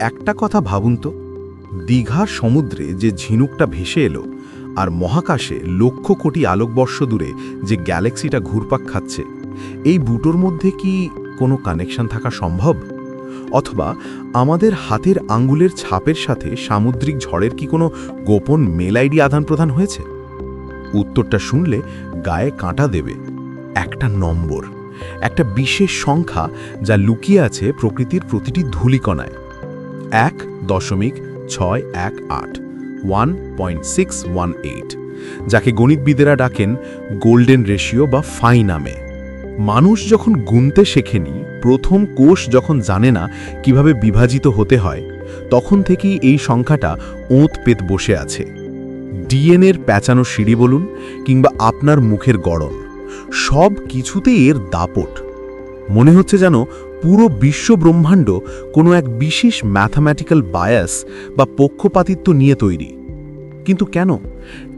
একটা কথা ভাবুন তো। দীঘার সমুদ্রে যে ঝিনুকটা ভেসে এলো আর মহাকাশে লক্ষ কোটি আলোকবর্ষ দূরে যে গ্যালাক্সিটা ঘুরপাক খাচ্ছে, এই বুটোর মধ্যে কি কোনো কানেকশন থাকা সম্ভব? অথবা আমাদের হাতের আঙ্গুলের ছাপের সাথে সামুদ্রিক ঝড়ের কি কোনো গোপন মেল আইডি আদান প্রদান হয়েছে? উত্তরটা শুনলে গায়ে কাঁটা দেবে। একটা নম্বর, একটা বিশেষ সংখ্যা যা লুকিয়ে আছে প্রকৃতির প্রতিটি ধূলিকণায়। এক দশমিক ছয় এক আট one point six one eight যাকে গণিতবিদেরা ডাকেন গোল্ডেন রেশিও বা ফাই নামে। মানুষ যখন গুনতে শেখেনি, প্রথম কোষ যখন জানে না কীভাবে বিভাজিত হতে হয়, তখন থেকেই এই সংখ্যাটা ওঁত পেত বসে আছে। ডিএনএর প্যাঁচানো সিঁড়ি বলুন কিংবা আপনার মুখের গড়ন, সব কিছুতেই এর দাপট। মনে হচ্ছে যেন পুরো বিশ্ব ব্রহ্মাণ্ড কোনো এক বিশেষ ম্যাথামেটিক্যাল বায়াস বা পক্ষপাতিত্ব নিয়ে তৈরি। কিন্তু কেন?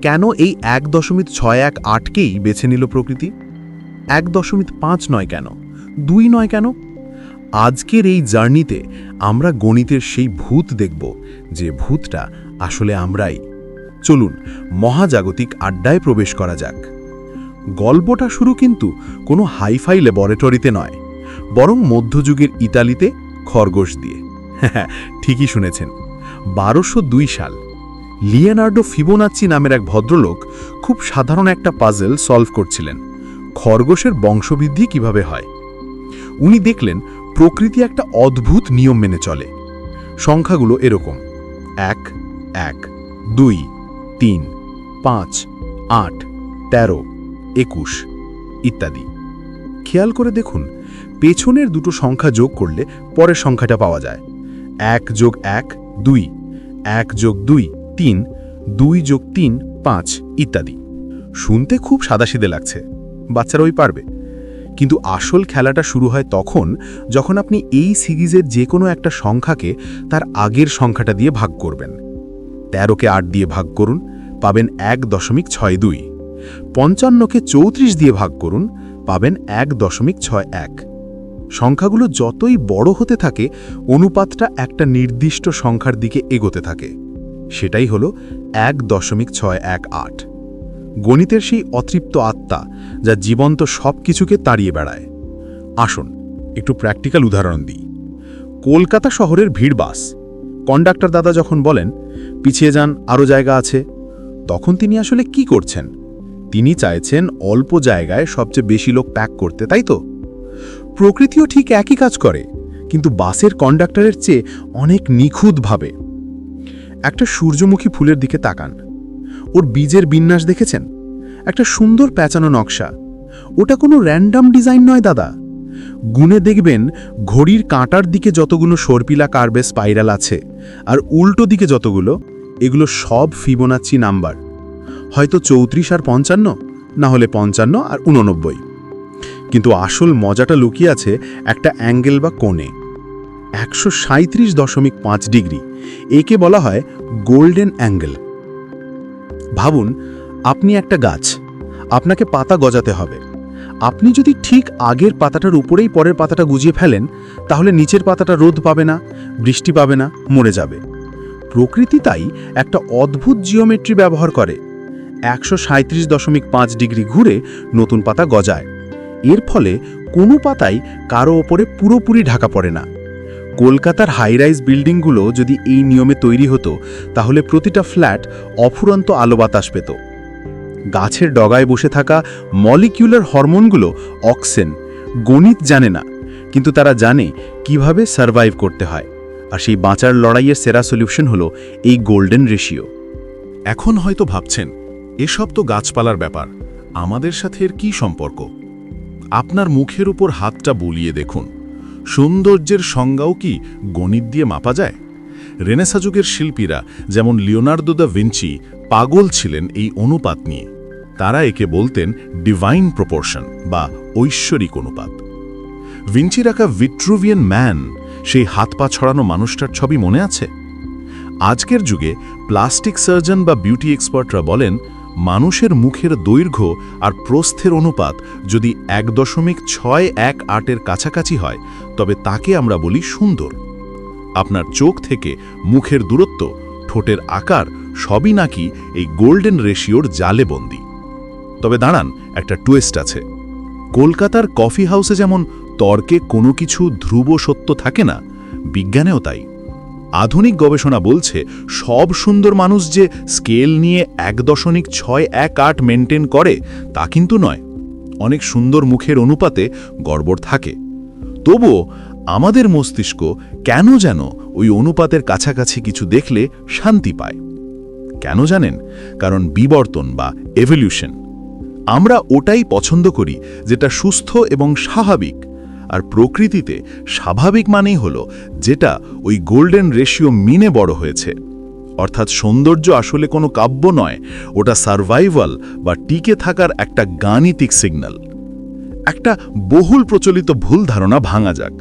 কেন এই এক দশমিক ছয় এক আটকেই বেছে নিল প্রকৃতি? এক দশমিক পাঁচ নয় কেন? দুই নয় কেন? আজকের এই জার্নিতে আমরা গণিতের সেই ভূত দেখব, যে ভূতটা আসলে আমরাই। চলুন, মহাজাগতিক আড্ডায় প্রবেশ করা যাক। গল্পটা শুরু কিন্তু কোনো হাইফাই ল্যাবরেটরিতে নয়। বরং মধ্যযুগের ইতালিতে খরগোশ দিয়ে। হ্যাঁ ঠিকই শুনেছেন। বারোশো সাল লিয়েনার্ডো ফিবোনাচ্চি নামের এক ভদ্রলোক খুব সাধারণ একটা পাজেল সলভ করছিলেন, খরগোশের বংশবৃদ্ধি কীভাবে হয়। উনি দেখলেন, প্রকৃতি একটা অদ্ভুত নিয়ম মেনে চলে। সংখ্যাগুলো এরকম। এক এক, দুই, তিন, পাঁচ, আট, তেরো, একুশ ইত্যাদি। খেয়াল করে দেখুন পেছনের দুটো সংখ্যা যোগ করলে পরের সংখ্যাটা পাওয়া যায়। এক যোগ এক, দুই। এক যোগ দুই, তিন। দুই যোগ তিন, পাঁচ, ইত্যাদি। শুনতে খুব সাদাসিদে লাগছে। বাচ্চারা ওই পারবে। কিন্তু আসল খেলাটা শুরু হয় তখন যখন আপনি এই সিরিজের যে কোনো একটা সংখ্যাকে তার আগের সংখ্যাটা দিয়ে ভাগ করবেন। তেরোকে আট দিয়ে ভাগ করুন, পাবেন এক দশমিক ছয় দুই। পঞ্চান্নকে চৌত্রিশ দিয়ে ভাগ করুন, পাবেন এক দশমিক ছয় এক। সংখ্যাগুলো যতই বড় হতে থাকে, অনুপাতটা একটা নির্দিষ্ট সংখ্যার দিকে এগোতে থাকে। সেটাই হলো এক দশমিক ছয় এক আট। গণিতের সেই অতৃপ্ত আত্মা যা জীবন্ত সব কিছুকে তাড়িয়ে বেড়ায়। আসুন, একটু প্র্যাকটিক্যাল উদাহরণ দিই। কলকাতা শহরের ভিড় বাস। কন্ডাক্টর দাদা যখন বলেন, পিছিয়ে যান আরও জায়গা আছে। তখন তিনি আসলে কি করছেন? তিনি চাইছেন অল্প জায়গায় সবচেয়ে বেশি লোক প্যাক করতে, তাই তো? প্রকৃতিও ঠিক একই কাজ করে, কিন্তু বাসের কন্ডাক্টরের চেয়ে অনেক নিখুঁতভাবে। একটা সূর্যমুখী ফুলের দিকে তাকান। ওর বীজের বিন্যাস দেখেছেন? একটা সুন্দর প্যাঁচানো নকশা। ওটা কোনো র্যান্ডাম ডিজাইন নয়, দাদা। গুনে দেখবেন, ঘড়ির কাঁটার দিকে যতগুলো সর্পিলা কার্বে স্পাইরাল আছে, আর উল্টো দিকে যতগুলো, এগুলো সব ফিবোনাচ্চি নাম্বার। হয়তো চৌত্রিশ আর পঞ্চান্ন, না হলে পঞ্চান্ন আর উননব্বই কিন্তু আসল মজাটা লুকিয়ে আছে একটা অ্যাঙ্গেল বা কোণে। একশো দশমিক পাঁচ ডিগ্রি, একে বলা হয় গোল্ডেন অ্যাঙ্গেল। ভাবুন, আপনি একটা গাছ, আপনাকে পাতা গজাতে হবে। আপনি যদি ঠিক আগের পাতাটার উপরেই পরের পাতাটা গুজিয়ে ফেলেন, তাহলে নিচের পাতাটা রোদ পাবে না, বৃষ্টি পাবে না, মরে যাবে। প্রকৃতি তাই একটা অদ্ভুত জিওমেট্রি ব্যবহার করে। একশো দশমিক পাঁচ ডিগ্রি ঘুরে নতুন পাতা গজায়। এর ফলে কোনো পাতাই কারও ওপরে পুরোপুরি ঢাকা পড়ে না। কলকাতার হাইরাইজ বিল্ডিংগুলো যদি এই নিয়মে তৈরি হতো, তাহলে প্রতিটা ফ্ল্যাট অফুরন্ত আলো বাতাস পেত। গাছের ডগায় বসে থাকা মলিকিউলার হরমোনগুলো অক্সেন গণিত জানে না, কিন্তু তারা জানে কীভাবে সার্ভাইভ করতে হয়। আর সেই বাঁচার লড়াইয়ের সেরা সলিউশন হলো এই গোল্ডেন রেশিও এখন হয়তো ভাবছেন, এসব তো গাছপালার ব্যাপার, আমাদের সাথে এর কী সম্পর্ক? আপনার মুখের উপর হাতটা বুলিয়ে দেখুন। সৌন্দর্যের সংজ্ঞাও কি গণিত দিয়ে মাপা যায়? রেনেসা যুগের শিল্পীরা যেমন লিওনার্দো দ্য ভিঞ্চি পাগল ছিলেন এই অনুপাত নিয়ে, তারা একে বলতেন ডিভাইন প্রপোর্শন বা ঐশ্বরিক অনুপাত। ভিঞ্চি রাখা ভিট্রুভিয়ান ম্যান সেই হাত পা ছড়ানো মানুষটার ছবি মনে আছে? আজকের যুগে প্লাস্টিক সার্জন বা বিউটি এক্সপার্টরা বলেন মানুষের মুখের দৈর্ঘ্য আর প্রস্থের অনুপাত যদি এক দশমিক ছয় এক আটের কাছাকাছি হয়, তবে তাকে আমরা বলি সুন্দর। আপনার চোখ থেকে মুখের দূরত্ব, ঠোঁটের আকার সবই নাকি এই গোল্ডেন রেশিওর জালে বন্দী। তবে দাঁড়ান, একটা টুয়েস্ট আছে। কলকাতার কফি হাউসে যেমন তর্কে কোনো কিছু ধ্রুব সত্য থাকে না, বিজ্ঞানেও তাই। আধুনিক গবেষণা বলছে, সব সুন্দর মানুষ যে স্কেল নিয়ে এক দশমিক ছয় এক আট মেনটেন করে, তা কিন্তু নয়। অনেক সুন্দর মুখের অনুপাতে গড়বড় থাকে। তবুও আমাদের মস্তিষ্ক কেন যেন ওই অনুপাতের কাছাকাছি কিছু দেখলে শান্তি পায়? কেন জানেন? কারণ বিবর্তন বা এভলিউশন আমরা ওটাই পছন্দ করি, যেটা সুস্থ এবং স্বাভাবিক। আর প্রকৃতিতে স্বাভাবিক মানেই হলো যেটা ওই গোল্ডেন রেশিও মিনে বড় হয়েছে। অর্থাৎ সৌন্দর্য আসলে কোনো কাব্য নয়, ওটা সার্ভাইভাল বা টিকে থাকার একটা গাণিতিক সিগন্যাল। একটা বহুল প্রচলিত ভুল ধারণা ভাঙা যাক।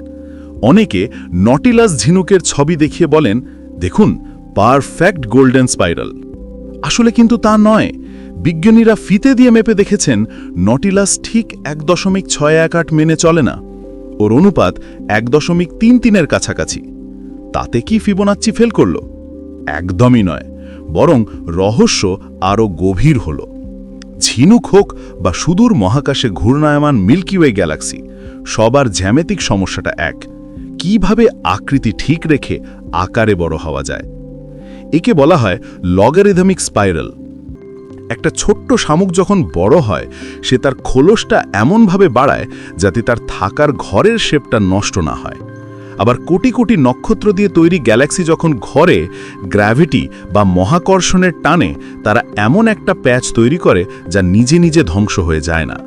অনেকে নটিলাস ঝিনুকের ছবি দেখিয়ে বলেন, দেখুন, পারফেক্ট গোল্ডেন স্পাইরাল। আসলে কিন্তু তা নয়। বিজ্ঞানীরা ফিতে দিয়ে মেপে দেখেছেন, নটিলাস ঠিক এক দশমিক ছয় এক আট মেনে চলে না। ওর অনুপাত এক দশমিক তিন তিনের কাছাকাছি। তাতে কি ফিবোনাচ্চি ফেল করল? একদমই নয়, বরং রহস্য আরও গভীর হল। ঝিনুক হোক বা সুদূর মহাকাশে ঘূর্ণায়মান মিল্কিওয়ে গ্যালাক্সি, সবার জ্যামিতিক সমস্যাটা এক। কীভাবে আকৃতি ঠিক রেখে আকারে বড় হওয়া যায়? একে বলা হয় লগারিদমিক স্পাইরাল একটা ছোট্ট শামুক যখন বড় হয়, সে তার খোলসটা এমনভাবে বাড়ায় যাতে তার থাকার ঘরের শেপটা নষ্ট না হয়। আবার কোটি কোটি নক্ষত্র দিয়ে তৈরি গ্যালাক্সি যখন ঘরে, গ্র্যাভিটি বা মহাকর্ষণের টানে তারা এমন একটা প্যাচ তৈরি করে যা নিজে নিজে ধ্বংস হয়ে যায় না।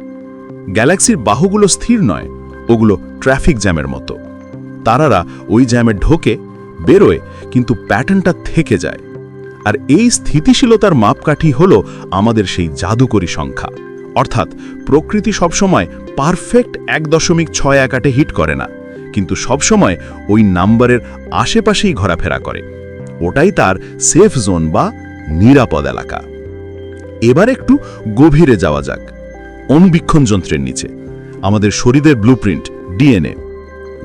গ্যালাক্সির বাহুগুলো স্থির নয়, ওগুলো ট্রাফিক জ্যামের মতো। তারারা ওই জ্যামে ঢোকে, বেরোয়, কিন্তু প্যাটার্নটা থেকে যায়। আর এই স্থিতিশীলতার মাপকাঠি হল আমাদের সেই জাদুকরী সংখ্যা। অর্থাৎ প্রকৃতি সবসময় পারফেক্ট এক দশমিক ছয় একাটে হিট করে না, কিন্তু সবসময় ওই নাম্বারের আশেপাশেই ঘোরাফেরা করে। ওটাই তার সেফ জোন বা নিরাপদ এলাকা। এবার একটু গভীরে যাওয়া যাক অনুবীক্ষণ যন্ত্রের নিচে। আমাদের শরীরের ব্লুপ্রিন্ট ডিএনএ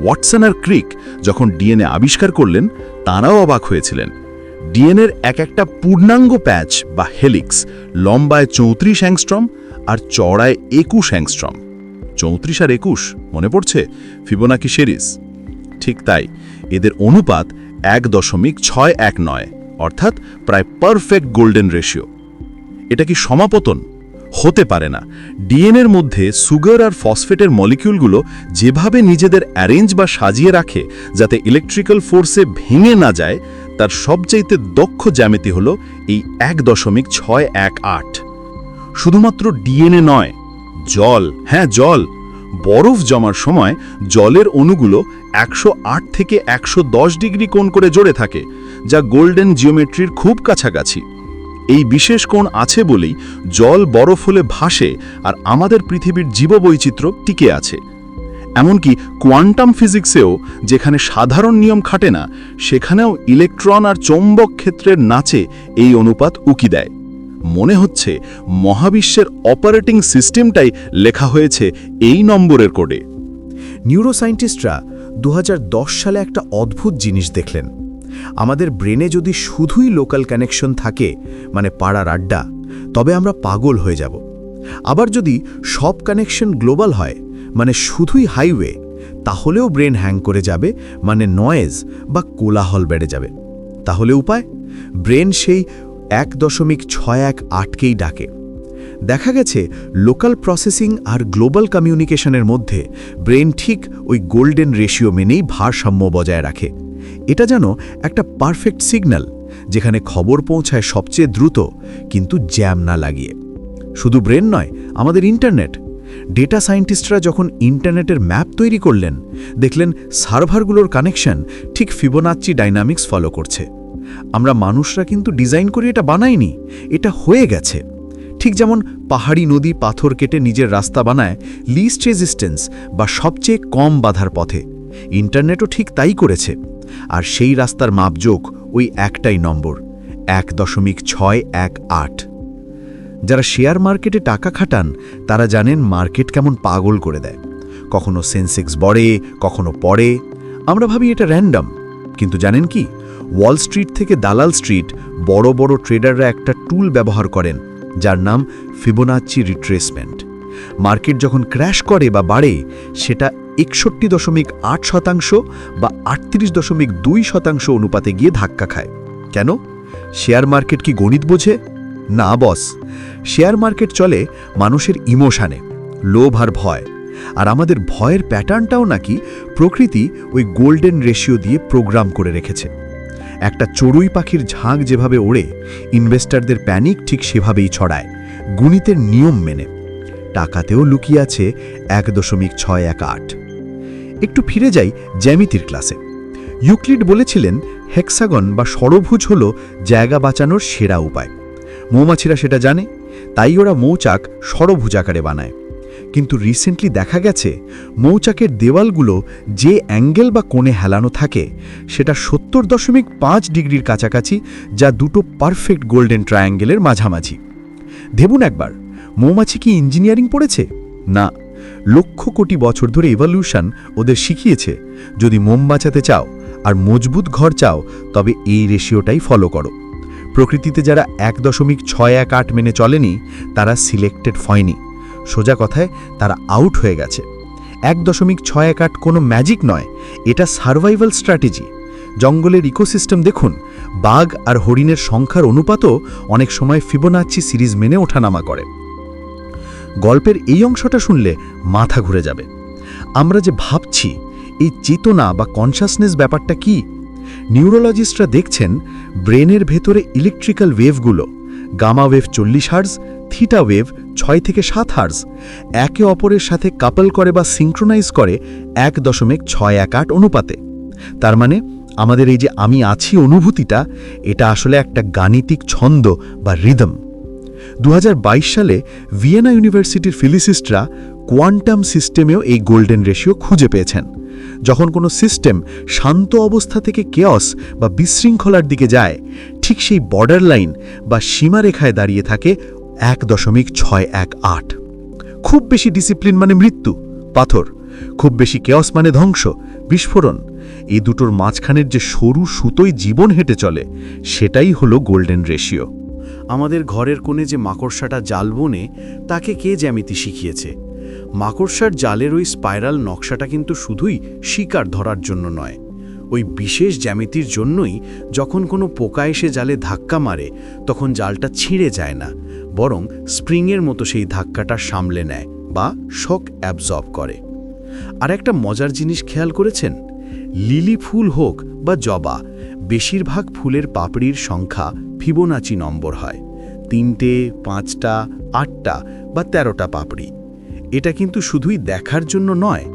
ওয়াটসন আর ক্রিক যখন ডিএনএ আবিষ্কার করলেন, তাঁরাও অবাক হয়েছিলেন। ডিএনএর এক একটা পূর্ণাঙ্গ প্যাচ বা হেলিক্স লম্বায় চৌত্রিশ অ্যাংস্ট্রম আর চড়ায় একুশ অ্যাংস্ট্রম। চৌত্রিশ আর একুশ, মনে পড়ছে? Fibonacci series. ঠিক তাই, এদের অনুপাত এক দশমিক ছয় এক নয়, অর্থাৎ প্রায় পারফেক্ট গোল্ডেন রেশিও। এটা কি সমাপতন? হতে পারে না। ডিএনএর মধ্যে সুগার আর ফসফেটের মলিকিউলগুলো যেভাবে নিজেদের অ্যারেঞ্জ বা সাজিয়ে রাখে, যাতে ইলেকট্রিক্যাল ফোর্সে ভেঙে না যায় তার সবচাইতে দক্ষ জ্যামিতি হল এই এক দশমিক ছয় এক আট। শুধুমাত্র ডিএনএ নয়, জল হ্যাঁ জল, বরফ জমার সময় জলের অণুগুলো একশো আট থেকে একশো দশ ডিগ্রি কোণ করে জোরে থাকে, যা গোল্ডেন জিওমেট্রির খুব কাছাকাছি। এই বিশেষ কোণ আছে বলেই জল বরফ হলে ভাসে আর আমাদের পৃথিবীর জীববৈচিত্র্য টিকে আছে। এমনকি কোয়ান্টাম ফিজিক্সেও যেখানে সাধারণ নিয়ম খাটে না, সেখানেও ইলেকট্রন আর চৌম্বক ক্ষেত্রের নাচে এই অনুপাত উকি দেয়। মনে হচ্ছে মহাবিশ্বের অপারেটিং সিস্টেমটাই লেখা হয়েছে এই নম্বরের কোডে। নিউরোসায়েন্টিস্টরা দু সালে একটা অদ্ভুত জিনিস দেখলেন। আমাদের ব্রেনে যদি শুধুই লোকাল কানেকশন থাকে মানে পাড়ার আড্ডা, তবে আমরা পাগল হয়ে যাব। আবার যদি সব কানেকশন গ্লোবাল হয় মানে শুধুই হাইওয়ে, তাহলেও ব্রেন হ্যাং করে যাবে মানে নয়েজ বা কোলাহল বেড়ে যাবে। তাহলে উপায়? ব্রেন সেই এক দশমিক ছয় এক আটকেই ডাকে। দেখা গেছে, লোকাল প্রসেসিং আর গ্লোবাল কমিউনিকেশনের মধ্যে ব্রেন ঠিক ওই গোল্ডেন রেশিও মেনেই ভারসাম্য বজায় রাখে। এটা যেন একটা পারফেক্ট সিগন্যাল, যেখানে খবর পৌঁছায় সবচেয়ে দ্রুত, কিন্তু জ্যাম না লাগিয়ে। শুধু ব্রেন নয়, আমাদের ইন্টারনেট ডেটা সায়েন্টিস্টরা যখন ইন্টারনেটের ম্যাপ তৈরি করলেন, দেখলেন সার্ভারগুলোর কানেকশন ঠিক ফিবোনাচ্চি ডাইনামিক্স ফলো করছে। আমরা মানুষরা কিন্তু ডিজাইন করে এটা বানাইনি, এটা হয়ে গেছে। ঠিক যেমন পাহাড়ি নদী পাথর কেটে নিজের রাস্তা বানায় লিস্ট রেজিস্ট্যান্স বা সবচেয়ে কম বাধার পথে। ইন্টারনেটও ঠিক তাই করেছে। আর সেই রাস্তার মাপযোগ ওই একটাই নম্বর, এক দশমিক ছয় এক আট। যারা শেয়ার মার্কেটে টাকা খাটান, তারা জানেন মার্কেট কেমন পাগল করে দেয়। কখনো সেন্সেক্স বড়ে, কখনো পড়ে। আমরা ভাবি এটা র্যান্ডম কিন্তু জানেন কি? ওয়াল স্ট্রিট থেকে দালাল স্ট্রিট বড় বড় ট্রেডাররা একটা টুল ব্যবহার করেন, যার নাম ফিবোনাচ্চি রিট্রেসমেন্ট মার্কেট যখন ক্র্যাশ করে বা বাড়ে, সেটা একষট্টি দশমিক আট শতাংশ বা আটত্রিশ দশমিক দুই শতাংশ অনুপাতে গিয়ে ধাক্কা খায়। কেন? শেয়ার মার্কেট কি গণিত বোঝে? না, বস। শেয়ার মার্কেট চলে মানুষের ইমোশানে, লোভ আর ভয়। আর আমাদের ভয়ের প্যাটার্নটাও নাকি প্রকৃতি ওই গোল্ডেন রেশিও দিয়ে প্রোগ্রাম করে রেখেছে। একটা চড়ুই পাখির ঝাঁক যেভাবে ওড়ে, ইনভেস্টারদের প্যানিক ঠিক সেভাবেই ছড়ায়, গুণিতের নিয়ম মেনে। টাকাতেও লুকিয়ে আছে এক দশমিক ছয় এক আট। একটু ফিরে যাই জ্যামিতির ক্লাসে। ইউক্লিড বলেছিলেন, হেক্সাগন বা ষড়ভুজ হল জায়গা বাঁচানোর সেরা উপায়। মৌমাছিরা সেটা জানে, তাই ওরা মৌচাক ষড়ভুজাকারে বানায়। কিন্তু রিসেন্টলি দেখা গেছে, মৌচাকের দেওয়ালগুলো যে অ্যাঙ্গেল বা কোণে হেলানো থাকে, সেটা সত্তর দশমিক পাঁচ ডিগ্রির কাছাকাছি, যা দুটো পারফেক্ট গোল্ডেন ট্রায়াঙ্গেলের মাঝামাঝি। দেবুন একবার, মৌমাছি কি ইঞ্জিনিয়ারিং পড়েছে? না, লক্ষ কোটি বছর ধরে ইভলিউশন ওদের শিখিয়েছে, যদি মোম বাঁচাতে চাও আর মজবুত ঘর চাও, তবে এই রেশিওটাই ফলো করো। প্রকৃতিতে যারা এক দশমিক ছয় এক আট মেনে চলেনি, তারা সিলেক্টেড হয়নি। সোজা কথায়, তারা আউট হয়ে গেছে। এক দশমিক ছয় এক আট কোনো ম্যাজিক নয়, এটা সার্ভাইভাল স্ট্র্যাটেজি। জঙ্গলের ইকোসিস্টেম দেখুন, বাঘ আর হরিণের সংখ্যার অনুপাতও অনেক সময় ফিবোনাচ্চি সিরিজ মেনে ওঠানামা করে। গল্পের এই অংশটা শুনলে মাথা ঘুরে যাবে। আমরা যে ভাবছি, এই চেতনা বা কনসাসনেস ব্যাপারটা কি নিউরোলজিস্টরা দেখছেন ব্রেনের ভেতরে ইলেকট্রিক্যাল ওয়েভগুলো, গামা ওয়েভ চল্লিশ হার্জ, থিটা ওয়েভ ছয় থেকে সাত হার্জ, একে অপরের সাথে কাপল করে বা সিঙ্ক্রোনাইজ করে এক দশমিক ছয় এক আট অনুপাতে। তার মানে আমাদের এই যে আমি আছি অনুভূতিটা, এটা আসলে একটা গাণিতিক ছন্দ বা রিদম। দু হাজার বাইশ সালে ভিয়েনা ইউনিভার্সিটির ফিলিসিস্টরা কোয়ান্টাম সিস্টেমেও এই গোল্ডেন রেশিও খুঁজে পেয়েছেন। যখন কোনো সিস্টেম শান্ত অবস্থা থেকে কেয়স বা বিশৃঙ্খলার দিকে যায়, ঠিক সেই বর্ডার লাইন বা সীমারেখায় দাঁড়িয়ে থাকে এক দশমিক ছয় এক আট। খুব বেশি ডিসিপ্লিন মানে মৃত্যু, পাথর। খুব বেশি কেয়স মানে ধ্বংস, বিস্ফোরণ। এই দুটোর মাঝখানের যে সরু সুতোই জীবন হেঁটে চলে, সেটাই হলো গোল্ডেন রেশিও। আমাদের ঘরের কোণে যে মাকড়সাটা জাল বনে তাকে কে জ্যামিতি শিখিয়েছে? মাকড়সার জালের ওই স্পাইরাল নকশাটা কিন্তু শুধুই শিকার ধরার জন্য নয়। ওই বিশেষ জ্যামিতির জন্যই যখন কোনো পোকা এসে জালে ধাক্কা মারে, তখন জালটা ছিঁড়ে যায় না, বরং স্প্রিংয়ের মতো সেই ধাক্কাটা সামলে নেয় বা শক অ্যাবজর্ব করে। আর একটা মজার জিনিস খেয়াল করেছেন? লিলি ফুল হোক বা জবা, বেশিরভাগ ফুলের পাপড়ির সংখ্যা ফিবোনাচি নম্বর হয়। তিনটে, পাঁচটা, আটটা বা তেরোটা পাপড়ি। এটা কিন্তু শুধুই দেখার জন্য নয়,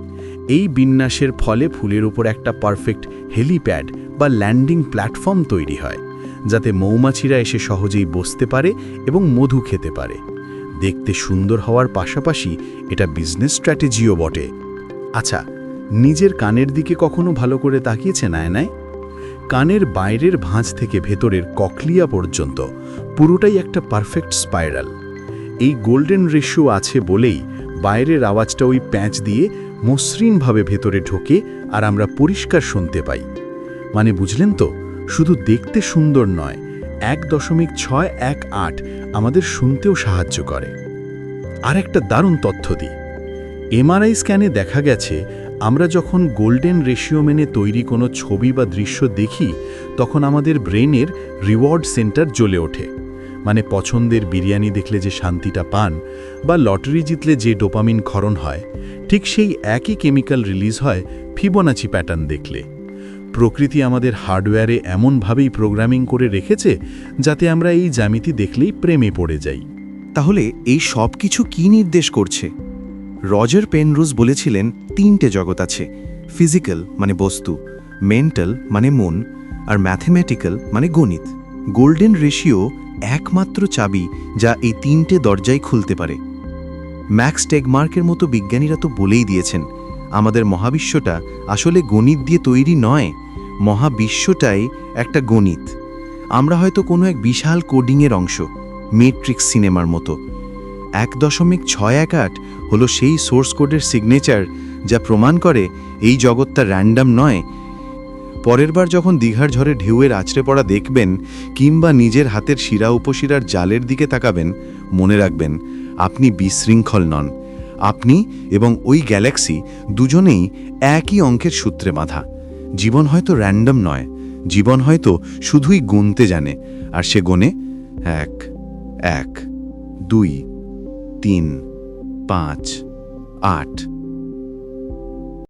এই বিন্যাসের ফলে ফুলের উপর একটা পারফেক্ট হেলিপ্যাড বা ল্যান্ডিং প্ল্যাটফর্ম তৈরি হয়, যাতে মৌমাছিরা এসে সহজেই বসতে পারে এবং মধু খেতে পারে। দেখতে সুন্দর হওয়ার পাশাপাশি এটা বিজনেস স্ট্র্যাটেজিও বটে। আচ্ছা নিজের কানের দিকে কখনো ভালো করে তাকিয়েছে নায়নায় কানের বাইরের ভাঁজ থেকে ভেতরের ককলিয়া পর্যন্ত পুরোটাই একটা পারফেক্ট স্পাইরাল এই গোল্ডেন রেশিও আছে বলেই বাইরের আওয়াজটা ওই প্যাঁচ দিয়ে মসৃণভাবে ভেতরে ঢোকে আর আমরা পরিষ্কার শুনতে পাই। মানে বুঝলেন তো, শুধু দেখতে সুন্দর নয়, এক দশমিক ছয় এক আট আমাদের শুনতেও সাহায্য করে। আর একটা দারুণ তথ্য দিই। এমআরআই স্ক্যানে দেখা গেছে, আমরা যখন গোল্ডেন রেশিও মেনে তৈরি কোনো ছবি বা দৃশ্য দেখি, তখন আমাদের ব্রেনের রিওয়ার্ড সেন্টার জ্বলে ওঠে। মানে পছন্দের বিরিয়ানি দেখলে যে শান্তিটা পান, বা লটারি জিতলে যে ডোপামিন ক্ষরণ হয়, ঠিক সেই একই কেমিক্যাল রিলিজ হয় ফিবোনাচি প্যাটার্ন দেখলে। প্রকৃতি আমাদের হার্ডওয়্যারে এমনভাবেই প্রোগ্রামিং করে রেখেছে যাতে আমরা এই জ্যামিতি দেখলেই প্রেমে পড়ে যাই। তাহলে এই সব কিছু কি নির্দেশ করছে? রজার পেনরুজ বলেছিলেন, তিনটে জগৎ আছে, ফিজিক্যাল মানে বস্তু, মেন্টাল মানে মন, আর ম্যাথমেটিক্যাল মানে গণিত। গোল্ডেন রেশিও একমাত্র চাবি যা এই তিনটে দরজাই খুলতে পারে। ম্যাক্স টেগমার্কের মতো বিজ্ঞানীরা তো বলেই দিয়েছেন, আমাদের মহাবিশ্বটা আসলে গণিত দিয়ে তৈরি নয়, মহাবিশ্বটাই একটা গণিত। আমরা হয়তো কোনো এক বিশাল কোডিংয়ের অংশ, মেট্রিক্স সিনেমার মতো। এক দশমিক ছয় এক আট হলো সেই সোর্স কোডের সিগনেচার যা প্রমাণ করে এই জগৎটা র্যান্ডাম নয় পরের বার যখন দীঘার ঝড়ে ঢেউয়ের আছড়ে পড়া দেখবেন, কিংবা নিজের হাতের শিরা উপশিরার জালের দিকে তাকাবেন, মনে রাখবেন, আপনি বিশৃঙ্খল নন। আপনি এবং ওই গ্যালাক্সি দুজনেই একই অঙ্কের সূত্রে বাঁধা। জীবন হয়তো র্যান্ডম নয়, জীবন হয়তো শুধুই গুনতে জানে, আর সে গোনে এক এক, দুই, তিন, পাঁচ, আট